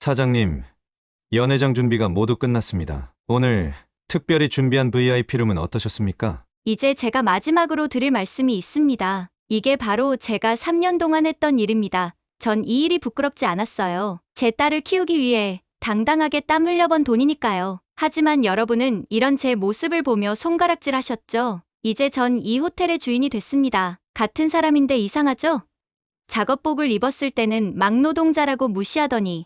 사장님, 연회장 준비가 모두 끝났습니다. 오늘 특별히 준비한 VIP룸은 어떠셨습니까? 이제 제가 마지막으로 드릴 말씀이 있습니다. 이게 바로 제가 3년 동안 했던 일입니다. 전 이 일이 부끄럽지 않았어요. 제 딸을 키우기 위해 당당하게 땀 흘려번 돈이니까요. 하지만 여러분은 이런 제 모습을 보며 손가락질 하셨죠? 이제 전 이 호텔의 주인이 됐습니다. 같은 사람인데 이상하죠? 작업복을 입었을 때는 막노동자라고 무시하더니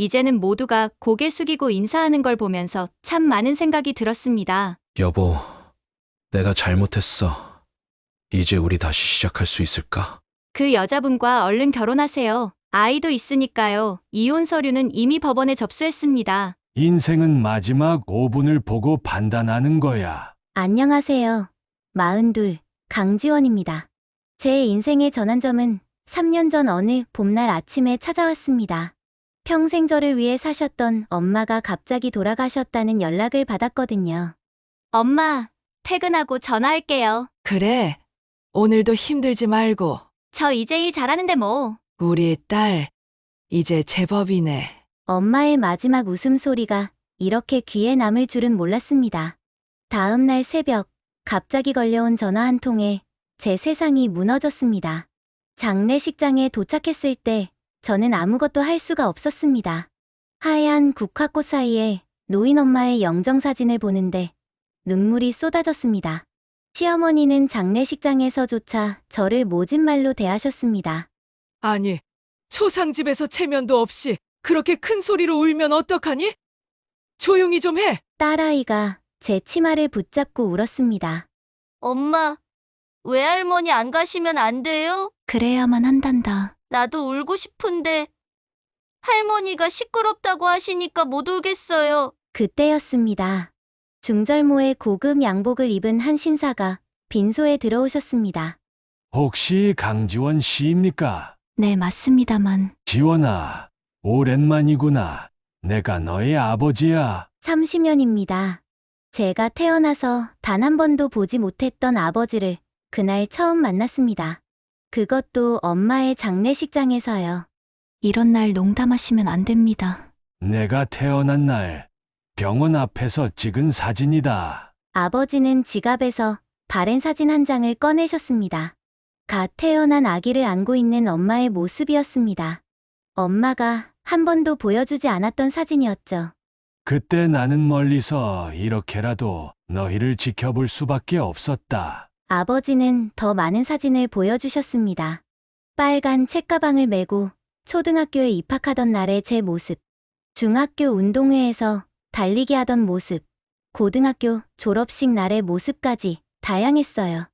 이제는 모두가 고개 숙이고 인사하는 걸 보면서 참 많은 생각이 들었습니다. 여보, 내가 잘못했어. 이제 우리 다시 시작할 수 있을까? 그 여자분과 얼른 결혼하세요. 아이도 있으니까요. 이혼 서류는 이미 법원에 접수했습니다. 인생은 마지막 5분을 보고 판단하는 거야. 안녕하세요. 마흔둘 강지원입니다. 제 인생의 전환점은 3년 전 어느 봄날 아침에 찾아왔습니다. 평생 저를 위해 사셨던 엄마가 갑자기 돌아가셨다는 연락을 받았거든요. 엄마, 퇴근하고 전화할게요. 그래. 오늘도 힘들지 말고 저 이제 일 잘하는데 뭐. 우리 딸 이제 제법이네. 엄마의 마지막 웃음소리가 이렇게 귀에 남을 줄은 몰랐습니다. 다음 날 새벽, 갑자기 걸려온 전화 한 통에 제 세상이 무너졌습니다. 장례식장에 도착했을 때 저는 아무것도 할 수가 없었습니다. 하얀 국화꽃 사이에 노인 엄마의 영정사진을 보는데 눈물이 쏟아졌습니다. 시어머니는 장례식장에서조차 저를 모진 말로 대하셨습니다. 아니, 초상집에서 체면도 없이 그렇게 큰 소리로 울면 어떡하니? 조용히 좀 해. 딸아이가 제 치마를 붙잡고 울었습니다. 엄마, 외할머니 안 가시면 안 돼요? 그래야만 한단다. 나도 울고 싶은데 할머니가 시끄럽다고 하시니까 못 울겠어요. 그때였습니다. 중절모의 고급 양복을 입은 한 신사가 빈소에 들어오셨습니다. 혹시 강지원 씨입니까? 네, 맞습니다만. 지원아, 오랜만이구나. 내가 너의 아버지야. 30년입니다. 제가 태어나서 단 한 번도 보지 못했던 아버지를 그날 처음 만났습니다. 그것도 엄마의 장례식장에서요. 이런 날 농담하시면 안 됩니다. 내가 태어난 날 병원 앞에서 찍은 사진이다. 아버지는 지갑에서 바랜 사진 한 장을 꺼내셨습니다. 갓 태어난 아기를 안고 있는 엄마의 모습이었습니다. 엄마가 한 번도 보여주지 않았던 사진이었죠. 그때 나는 멀리서 이렇게라도 너희를 지켜볼 수밖에 없었다. 아버지는 더 많은 사진을 보여주셨습니다. 빨간 책가방을 메고 초등학교에 입학하던 날의 제 모습, 중학교 운동회에서 달리기 하던 모습, 고등학교 졸업식 날의 모습까지 다양했어요.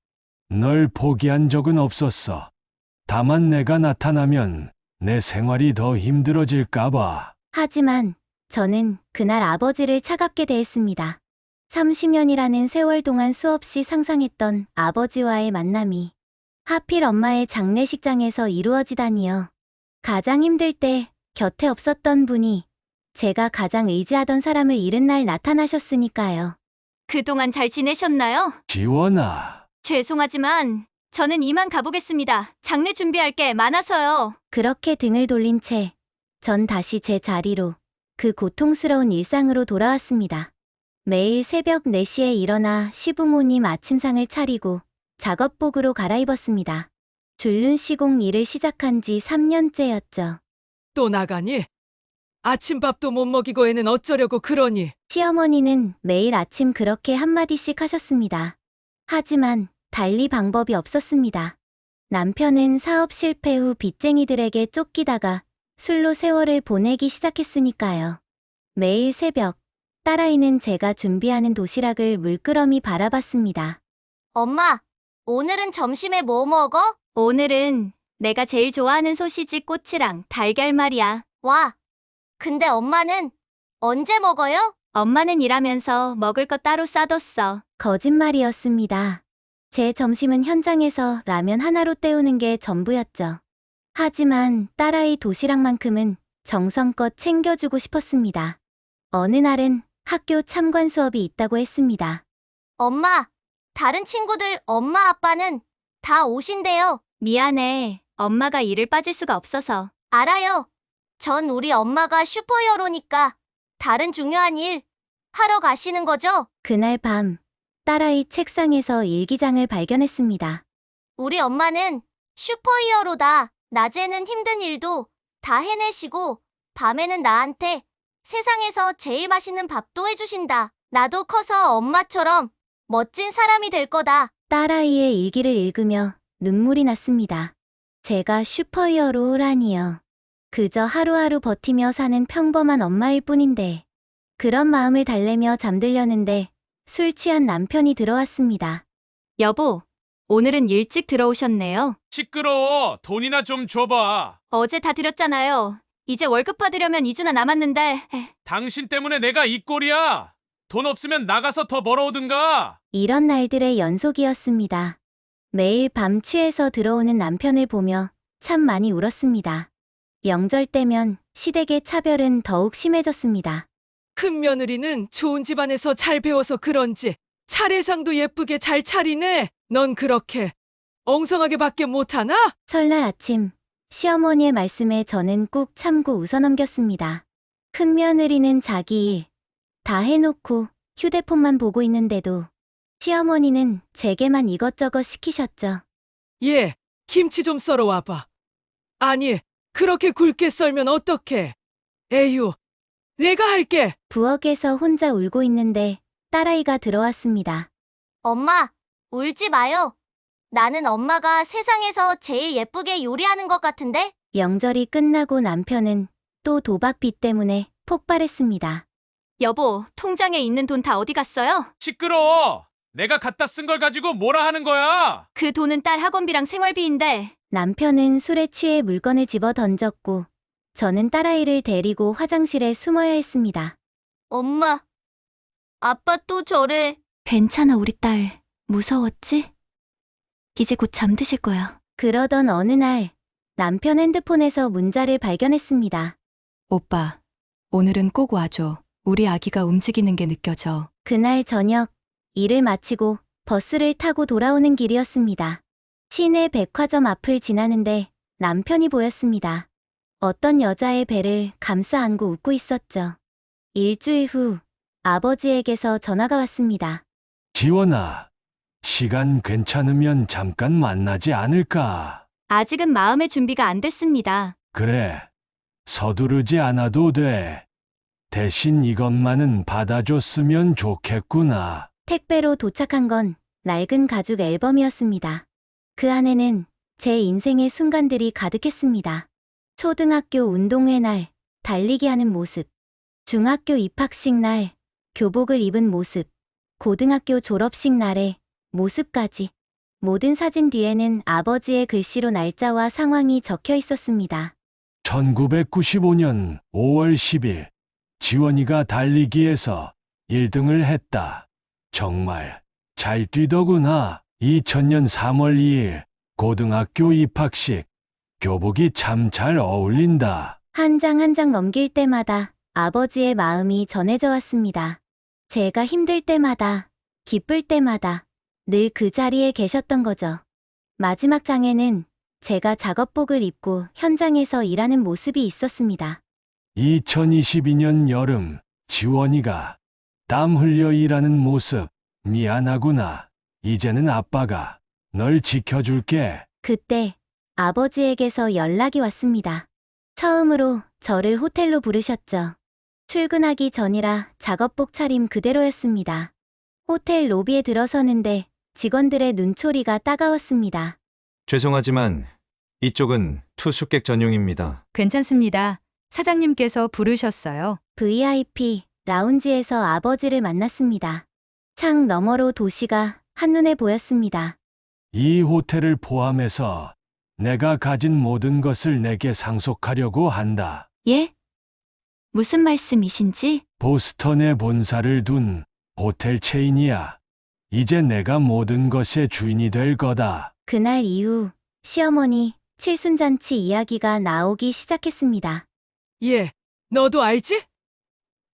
널 포기한 적은 없었어. 다만 내가 나타나면 내 생활이 더 힘들어질까봐. 하지만 저는 그날 아버지를 차갑게 대했습니다. 30년이라는 세월 동안 수없이 상상했던 아버지와의 만남이 하필 엄마의 장례식장에서 이루어지다니요. 가장 힘들 때 곁에 없었던 분이 제가 가장 의지하던 사람을 잃은 날 나타나셨으니까요. 그동안 잘 지내셨나요? 지원아, 죄송하지만 저는 이만 가보겠습니다. 장례 준비할 게 많아서요. 그렇게 등을 돌린 채 전 다시 제 자리로 그 고통스러운 일상으로 돌아왔습니다. 매일 새벽 4시에 일어나 시부모님 아침상을 차리고 작업복으로 갈아입었습니다. 줄눈 시공 일을 시작한 지 3년째였죠. 또 나가니? 아침밥도 못 먹이고 애는 어쩌려고 그러니? 시어머니는 매일 아침 그렇게 한마디씩 하셨습니다. 하지만 달리 방법이 없었습니다. 남편은 사업 실패 후 빚쟁이들에게 쫓기다가 술로 세월을 보내기 시작했으니까요. 매일 새벽, 딸아이는 제가 준비하는 도시락을 물끄러미 바라봤습니다. 엄마, 오늘은 점심에 뭐 먹어? 오늘은 내가 제일 좋아하는 소시지 꼬치랑 달걀 말이야. 와, 근데 엄마는 언제 먹어요? 엄마는 일하면서 먹을 거 따로 싸뒀어. 거짓말이었습니다. 제 점심은 현장에서 라면 하나로 때우는 게 전부였죠. 하지만 딸아이 도시락만큼은 정성껏 챙겨주고 싶었습니다. 어느 날은 학교 참관 수업이 있다고 했습니다. 엄마, 다른 친구들 엄마 아빠는 다 오신대요. 미안해. 엄마가 일을 빠질 수가 없어서. 알아요. 전 우리 엄마가 슈퍼히어로니까 다른 중요한 일 하러 가시는 거죠? 그날 밤, 딸아이 책상에서 일기장을 발견했습니다. 우리 엄마는 슈퍼히어로다. 낮에는 힘든 일도 다 해내시고 밤에는 나한테 세상에서 제일 맛있는 밥도 해주신다. 나도 커서 엄마처럼 멋진 사람이 될 거다. 딸아이의 일기를 읽으며 눈물이 났습니다. 제가 슈퍼히어로라니요. 그저 하루하루 버티며 사는 평범한 엄마일 뿐인데. 그런 마음을 달래며 잠들려는데 술 취한 남편이 들어왔습니다. 여보, 오늘은 일찍 들어오셨네요. 시끄러워. 돈이나 좀 줘봐. 어제 다 드렸잖아요. 이제 월급 받으려면 2주나 남았는데. 에, 당신 때문에 내가 이 꼴이야. 돈 없으면 나가서 더 벌어오든가. 이런 날들의 연속이었습니다. 매일 밤 취해서 들어오는 남편을 보며 참 많이 울었습니다. 명절 때면 시댁의 차별은 더욱 심해졌습니다. 큰 며느리는 좋은 집안에서 잘 배워서 그런지 차례상도 예쁘게 잘 차리네. 넌 그렇게 엉성하게 밖에 못하나? 설날 아침, 시어머니의 말씀에 저는 꾹 참고 웃어넘겼습니다. 큰 며느리는 자기 일 다 해놓고 휴대폰만 보고 있는데도 시어머니는 제게만 이것저것 시키셨죠. 예, 김치 좀 썰어 와봐. 아니, 그렇게 굵게 썰면 어떡해. 에휴, 내가 할게. 부엌에서 혼자 울고 있는데 딸아이가 들어왔습니다. 엄마, 울지 마요. 나는 엄마가 세상에서 제일 예쁘게 요리하는 것 같은데? 명절이 끝나고 남편은 또 도박빚 때문에 폭발했습니다. 여보, 통장에 있는 돈 다 어디 갔어요? 시끄러워. 내가 갖다 쓴 걸 가지고 뭐라 하는 거야? 그 돈은 딸 학원비랑 생활비인데. 남편은 술에 취해 물건을 집어 던졌고 저는 딸아이를 데리고 화장실에 숨어야 했습니다. 엄마, 아빠 또 저래. 괜찮아, 우리 딸. 무서웠지? 이제 곧 잠드실 거야. 그러던 어느 날 남편 핸드폰에서 문자를 발견했습니다. 오빠, 오늘은 꼭 와줘. 우리 아기가 움직이는 게 느껴져. 그날 저녁 일을 마치고 버스를 타고 돌아오는 길이었습니다. 시내 백화점 앞을 지나는데 남편이 보였습니다. 어떤 여자의 배를 감싸 안고 웃고 있었죠. 일주일 후 아버지에게서 전화가 왔습니다. 지원아, 시간 괜찮으면 잠깐 만나지 않을까? 아직은 마음의 준비가 안 됐습니다. 그래, 서두르지 않아도 돼. 대신 이것만은 받아줬으면 좋겠구나. 택배로 도착한 건 낡은 가죽 앨범이었습니다. 그 안에는 제 인생의 순간들이 가득했습니다. 초등학교 운동회 날, 달리기 하는 모습. 중학교 입학식 날, 교복을 입은 모습. 고등학교 졸업식 날의 모습까지. 모든 사진 뒤에는 아버지의 글씨로 날짜와 상황이 적혀 있었습니다. 1995년 5월 10일, 지원이가 달리기에서 1등을 했다. 정말 잘 뛰더구나. 2000년 3월 2일, 고등학교 입학식. 교복이 참 잘 어울린다. 한 장 한 장 넘길 때마다 아버지의 마음이 전해져 왔습니다. 제가 힘들 때마다, 기쁠 때마다 늘 그 자리에 계셨던 거죠. 마지막 장에는 제가 작업복을 입고 현장에서 일하는 모습이 있었습니다. 2022년 여름, 지원이가 땀 흘려 일하는 모습, 미안하구나. 이제는 아빠가 널 지켜줄게. 그때 아버지에게서 연락이 왔습니다. 처음으로 저를 호텔로 부르셨죠. 출근하기 전이라 작업복 차림 그대로였습니다. 호텔 로비에 들어서는데 직원들의 눈초리가 따가웠습니다. 죄송하지만 이쪽은 투숙객 전용입니다. 괜찮습니다. 사장님께서 부르셨어요. VIP 라운지에서 아버지를 만났습니다. 창 너머로 도시가 한눈에 보였습니다. 이 호텔을 포함해서 내가 가진 모든 것을 내게 상속하려고 한다. 예? 무슨 말씀이신지? 보스턴에 본사를 둔 호텔 체인이야. 이제 내가 모든 것의 주인이 될 거다. 그날 이후 시어머니 칠순잔치 이야기가 나오기 시작했습니다. 예, 너도 알지?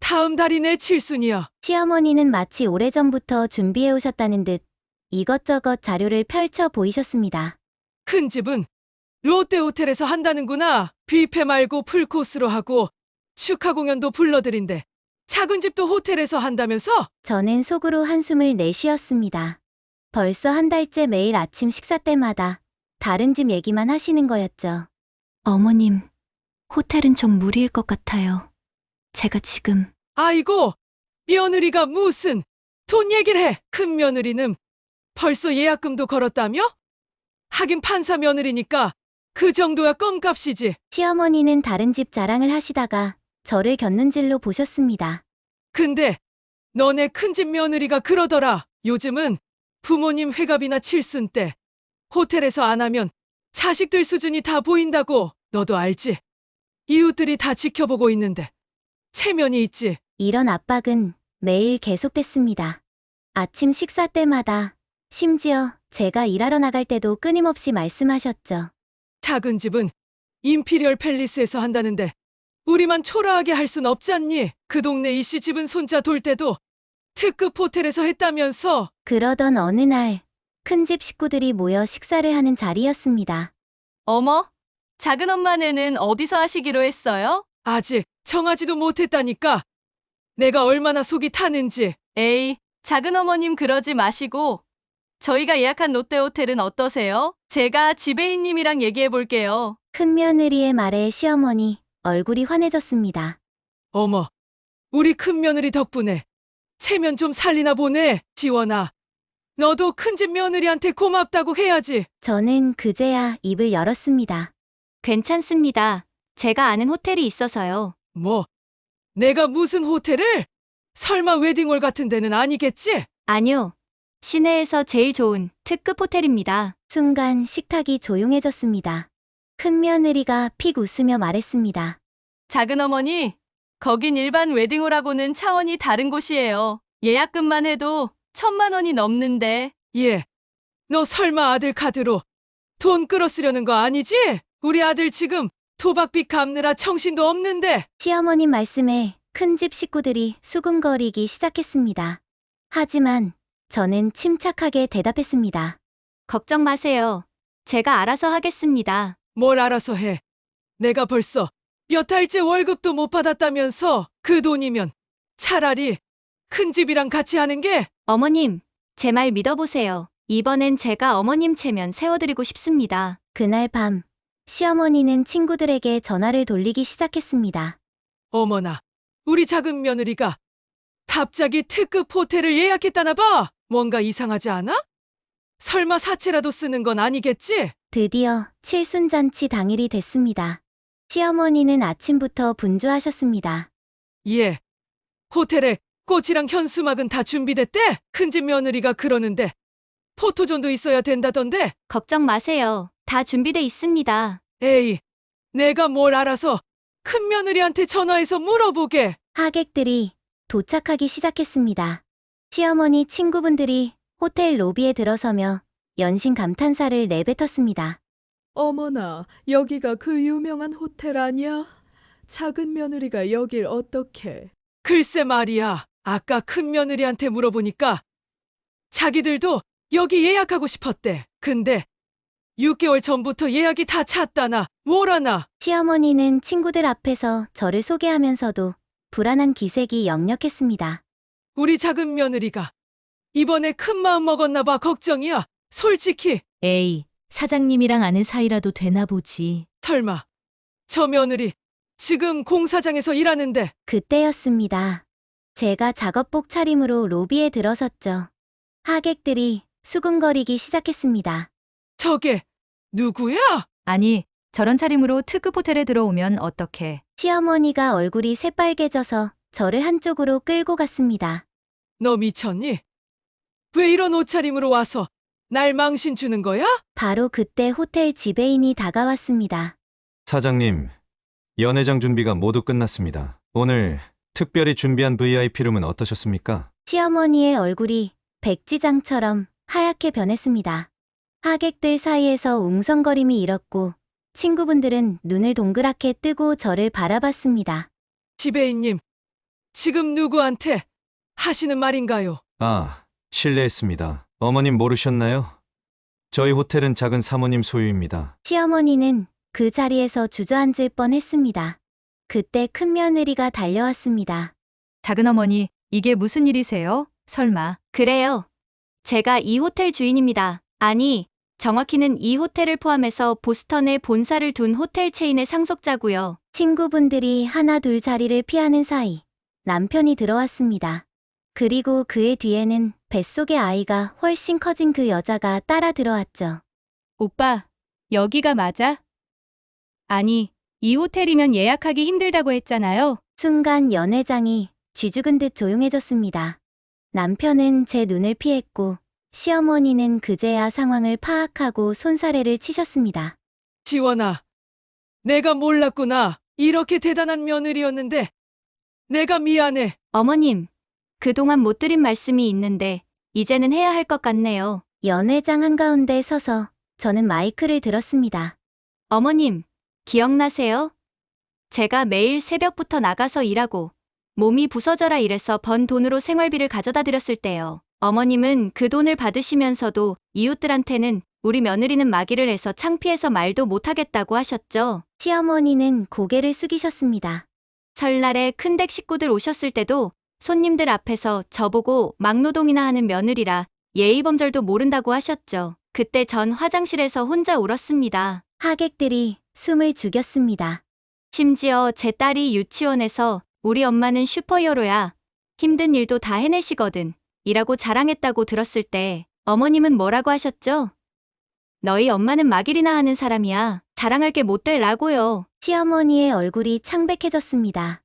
다음 달이 내 칠순이야. 시어머니는 마치 오래전부터 준비해 오셨다는 듯 이것저것 자료를 펼쳐 보이셨습니다. 큰 집은 롯데 호텔에서 한다는구나. 뷔페 말고 풀코스로 하고 축하 공연도 불러드린대. 작은 집도 호텔에서 한다면서? 저는 속으로 한숨을 내쉬었습니다. 벌써 한 달째 매일 아침 식사 때마다 다른 집 얘기만 하시는 거였죠. 어머님, 호텔은 좀 무리일 것 같아요. 제가 지금 아이고, 며느리가 무슨 돈 얘기를 해. 큰 며느리는 벌써 예약금도 걸었다며? 하긴 판사 며느리니까 그 정도야 껌값이지. 시어머니는 다른 집 자랑을 하시다가 저를 곁눈질로 보셨습니다. 근데 너네 큰집 며느리가 그러더라. 요즘은 부모님 회갑이나 칠순 때 호텔에서 안 하면 자식들 수준이 다 보인다고 너도 알지? 이웃들이 다 지켜보고 있는데 체면이 있지. 이런 압박은 매일 계속됐습니다. 아침 식사 때마다 심지어 제가 일하러 나갈 때도 끊임없이 말씀하셨죠. 작은 집은 임피리얼 팰리스에서 한다는데 우리만 초라하게 할 순 없잖니. 그 동네 이씨 집은 손자 돌 때도 특급 호텔에서 했다면서 그러던 어느 날 큰 집 식구들이 모여 식사를 하는 자리였습니다. 어머, 작은 엄마네는 어디서 하시기로 했어요? 아직 정하지도 못했다니까. 내가 얼마나 속이 타는지. 에이, 작은 어머님 그러지 마시고 저희가 예약한 롯데 호텔은 어떠세요? 제가 지배인님이랑 얘기해 볼게요. 큰 며느리의 말에 시어머니 얼굴이 환해졌습니다. 어머, 우리 큰 며느리 덕분에 체면 좀 살리나 보네. 지원아, 너도 큰 집 며느리한테 고맙다고 해야지. 저는 그제야 입을 열었습니다. 괜찮습니다. 제가 아는 호텔이 있어서요. 뭐, 내가 무슨 호텔을? 설마 웨딩홀 같은 데는 아니겠지? 아니요. 시내에서 제일 좋은 특급 호텔입니다. 순간 식탁이 조용해졌습니다. 큰 며느리가 픽 웃으며 말했습니다. 작은 어머니, 거긴 일반 웨딩홀하고는 차원이 다른 곳이에요. 예약금만 해도 천만 원이 넘는데. 예. 너 설마 아들 카드로 돈 끌어쓰려는 거 아니지? 우리 아들 지금 도박빚 갚느라 정신도 없는데. 시어머님 말씀에 큰집 식구들이 수군거리기 시작했습니다. 하지만 저는 침착하게 대답했습니다. 걱정 마세요. 제가 알아서 하겠습니다. 뭘 알아서 해. 내가 벌써 몇 달째 월급도 못 받았다면서 그 돈이면 차라리 큰 집이랑 같이 하는 게 어머님, 제 말 믿어보세요. 이번엔 제가 어머님 체면 세워드리고 싶습니다. 그날 밤 시어머니는 친구들에게 전화를 돌리기 시작했습니다. 어머나, 우리 작은 며느리가 갑자기 특급 호텔을 예약했다나 봐. 뭔가 이상하지 않아? 설마 사채라도 쓰는 건 아니겠지? 드디어 칠순잔치 당일이 됐습니다. 시어머니는 아침부터 분주하셨습니다. 예. 호텔에 꽃이랑 현수막은 다 준비됐대? 큰 집 며느리가 그러는데 포토존도 있어야 된다던데? 걱정 마세요. 다 준비돼 있습니다. 에이, 내가 뭘 알아서 큰 며느리한테 전화해서 물어보게. 하객들이 도착하기 시작했습니다. 시어머니 친구분들이 호텔 로비에 들어서며 연신 감탄사를 내뱉었습니다. 어머나, 여기가 그 유명한 호텔 아니야? 작은 며느리가 여길 어떻게? 글쎄 말이야. 아까 큰 며느리한테 물어보니까 자기들도 여기 예약하고 싶었대. 근데 6개월 전부터 예약이 다 찼다나 뭐라나. 시어머니는 친구들 앞에서 저를 소개하면서도 불안한 기색이 역력했습니다. 우리 작은 며느리가 이번에 큰 마음 먹었나 봐 걱정이야. 솔직히 에이, 사장님이랑 아는 사이라도 되나 보지. 설마 저 며느리 지금 공사장에서 일하는데 그때였습니다. 제가 작업복 차림으로 로비에 들어섰죠. 하객들이 수군거리기 시작했습니다. 저게 누구야? 아니, 저런 차림으로 특급 호텔에 들어오면 어떡해. 시어머니가 얼굴이 새빨개져서 저를 한쪽으로 끌고 갔습니다. 너 미쳤니? 왜 이런 옷차림으로 와서 날 망신 주는 거야? 바로 그때 호텔 지배인이 다가왔습니다. 사장님, 연회장 준비가 모두 끝났습니다. 오늘 특별히 준비한 VIP룸은 어떠셨습니까? 시어머니의 얼굴이 백지장처럼 하얗게 변했습니다. 하객들 사이에서 웅성거림이 일었고 친구분들은 눈을 동그랗게 뜨고 저를 바라봤습니다. 지배인님, 지금 누구한테 하시는 말인가요? 아, 실례했습니다. 어머님 모르셨나요? 저희 호텔은 작은 사모님 소유입니다. 시어머니는 그 자리에서 주저앉을 뻔했습니다. 그때 큰 며느리가 달려왔습니다. 작은 어머니, 이게 무슨 일이세요? 설마. 그래요. 제가 이 호텔 주인입니다. 아니, 정확히는 이 호텔을 포함해서 보스턴에 본사를 둔 호텔 체인의 상속자고요. 친구분들이 하나 둘 자리를 피하는 사이 남편이 들어왔습니다. 그리고 그의 뒤에는 뱃속의 아이가 훨씬 커진 그 여자가 따라 들어왔죠. 오빠, 여기가 맞아? 아니, 이 호텔이면 예약하기 힘들다고 했잖아요. 순간 연회장이 쥐죽은 듯 조용해졌습니다. 남편은 제 눈을 피했고 시어머니는 그제야 상황을 파악하고 손사래를 치셨습니다. 지원아, 내가 몰랐구나. 이렇게 대단한 며느리였는데. 내가 미안해. 어머님, 그동안 못 드린 말씀이 있는데, 이제는 해야 할 것 같네요. 연회장 한가운데 서서 저는 마이크를 들었습니다. 어머님, 기억나세요? 제가 매일 새벽부터 나가서 일하고 몸이 부서져라 이래서 번 돈으로 생활비를 가져다 드렸을 때요. 어머님은 그 돈을 받으시면서도 이웃들한테는 우리 며느리는 마기를 해서 창피해서 말도 못하겠다고 하셨죠. 시어머니는 고개를 숙이셨습니다. 설날에 큰댁 식구들 오셨을 때도 손님들 앞에서 저보고 막노동이나 하는 며느리라 예의범절도 모른다고 하셨죠. 그때 전 화장실에서 혼자 울었습니다. 하객들이 숨을 죽였습니다. 심지어 제 딸이 유치원에서 우리 엄마는 슈퍼히어로야. 힘든 일도 다 해내시거든. 이라고 자랑했다고 들었을 때 어머님은 뭐라고 하셨죠? 너희 엄마는 마길이나 하는 사람이야. 자랑할 게못돼 라고요. 시어머니의 얼굴이 창백해졌습니다.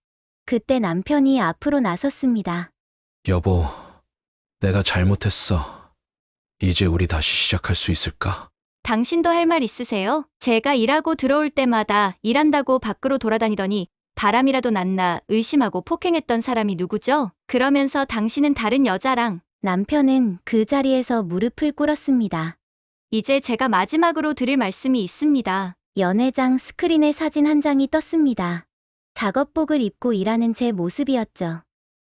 그때 남편이 앞으로 나섰습니다. 여보, 내가 잘못했어. 이제 우리 다시 시작할 수 있을까? 당신도 할 말 있으세요? 제가 일하고 들어올 때마다 일한다고 밖으로 돌아다니더니 바람이라도 났나 의심하고 폭행했던 사람이 누구죠? 그러면서 당신은 다른 여자랑 남편은 그 자리에서 무릎을 꿇었습니다. 이제 제가 마지막으로 드릴 말씀이 있습니다. 연회장 스크린에 사진 한 장이 떴습니다. 작업복을 입고 일하는 제 모습이었죠.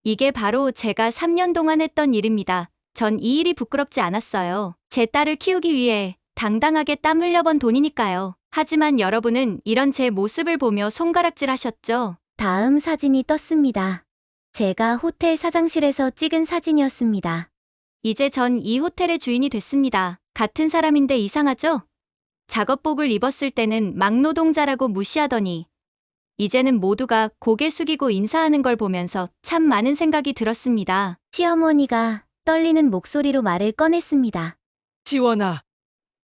이게 바로 제가 3년 동안 했던 일입니다. 전 이 일이 부끄럽지 않았어요. 제 딸을 키우기 위해 당당하게 땀 흘려번 돈이니까요. 하지만 여러분은 이런 제 모습을 보며 손가락질 하셨죠? 다음 사진이 떴습니다. 제가 호텔 사장실에서 찍은 사진이었습니다. 이제 전 이 호텔의 주인이 됐습니다. 같은 사람인데 이상하죠? 작업복을 입었을 때는 막노동자라고 무시하더니 이제는 모두가 고개 숙이고 인사하는 걸 보면서 참 많은 생각이 들었습니다. 시어머니가 떨리는 목소리로 말을 꺼냈습니다. 지원아,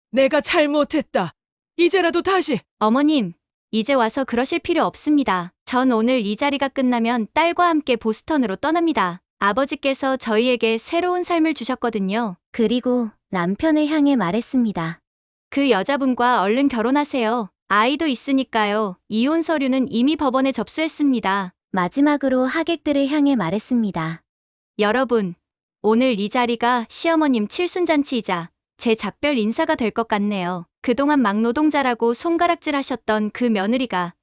내가 잘못했다. 이제라도 다시. 어머님, 이제 와서 그러실 필요 없습니다. 전 오늘 이 자리가 끝나면 딸과 함께 보스턴으로 떠납니다. 아버지께서 저희에게 새로운 삶을 주셨거든요. 그리고 남편을 향해 말했습니다. 그 여자분과 얼른 결혼하세요. 아이도 있으니까요. 이혼 서류는 이미 법원에 접수했습니다. 마지막으로 하객들을 향해 말했습니다. 여러분, 오늘 이 자리가 시어머님 칠순잔치이자 제 작별 인사가 될 것 같네요. 그동안 막노동자라고 손가락질 하셨던 그 며느리가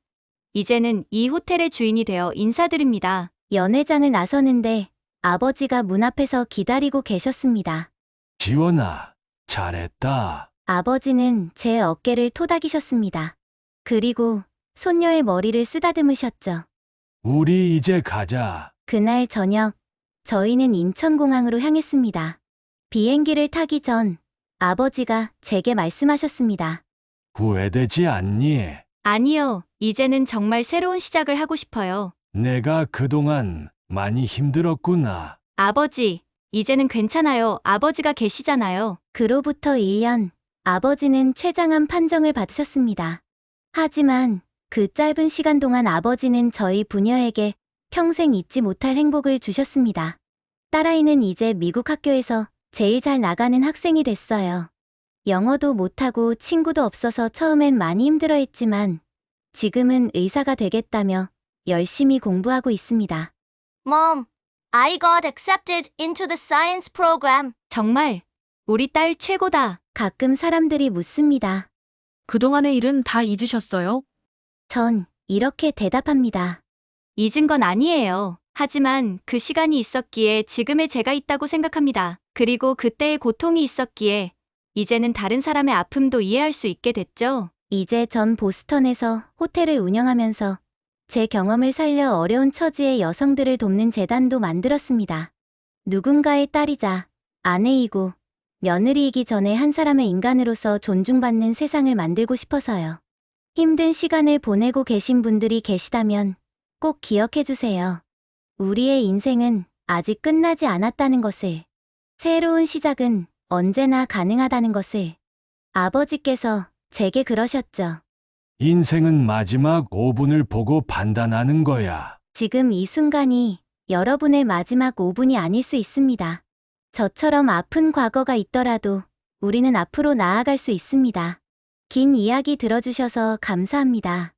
이제는 이 호텔의 주인이 되어 인사드립니다. 연회장을 나서는데 아버지가 문 앞에서 기다리고 계셨습니다. 지원아, 잘했다. 아버지는 제 어깨를 토닥이셨습니다. 그리고 손녀의 머리를 쓰다듬으셨죠. 우리 이제 가자. 그날 저녁, 저희는 인천공항으로 향했습니다. 비행기를 타기 전 아버지가 제게 말씀하셨습니다. 후회되지 않니? 아니요, 이제는 정말 새로운 시작을 하고 싶어요. 내가 그동안 많이 힘들었구나. 아버지, 이제는 괜찮아요. 아버지가 계시잖아요. 그로부터 1년, 아버지는 최장암 판정을 받으셨습니다. 하지만 그 짧은 시간 동안 아버지는 저희 부녀에게 평생 잊지 못할 행복을 주셨습니다. 딸아이는 이제 미국 학교에서 제일 잘 나가는 학생이 됐어요. 영어도 못하고 친구도 없어서 처음엔 많이 힘들어했지만 지금은 의사가 되겠다며 열심히 공부하고 있습니다. Mom, I got accepted into the science program. 정말 우리 딸 최고다. 가끔 사람들이 묻습니다. 그동안의 일은 다 잊으셨어요? 전 이렇게 대답합니다. 잊은 건 아니에요. 하지만 그 시간이 있었기에 지금의 제가 있다고 생각합니다. 그리고 그때의 고통이 있었기에 이제는 다른 사람의 아픔도 이해할 수 있게 됐죠. 이제 전 보스턴에서 호텔을 운영하면서 제 경험을 살려 어려운 처지의 여성들을 돕는 재단도 만들었습니다. 누군가의 딸이자 아내이고 며느리이기 전에 한 사람의 인간으로서 존중받는 세상을 만들고 싶어서요. 힘든 시간을 보내고 계신 분들이 계시다면 꼭 기억해 주세요. 우리의 인생은 아직 끝나지 않았다는 것을, 새로운 시작은 언제나 가능하다는 것을 아버지께서 제게 그러셨죠. 인생은 마지막 5분을 보고 판단하는 거야. 지금 이 순간이 여러분의 마지막 5분이 아닐 수 있습니다. 저처럼 아픈 과거가 있더라도 우리는 앞으로 나아갈 수 있습니다. 긴 이야기 들어주셔서 감사합니다.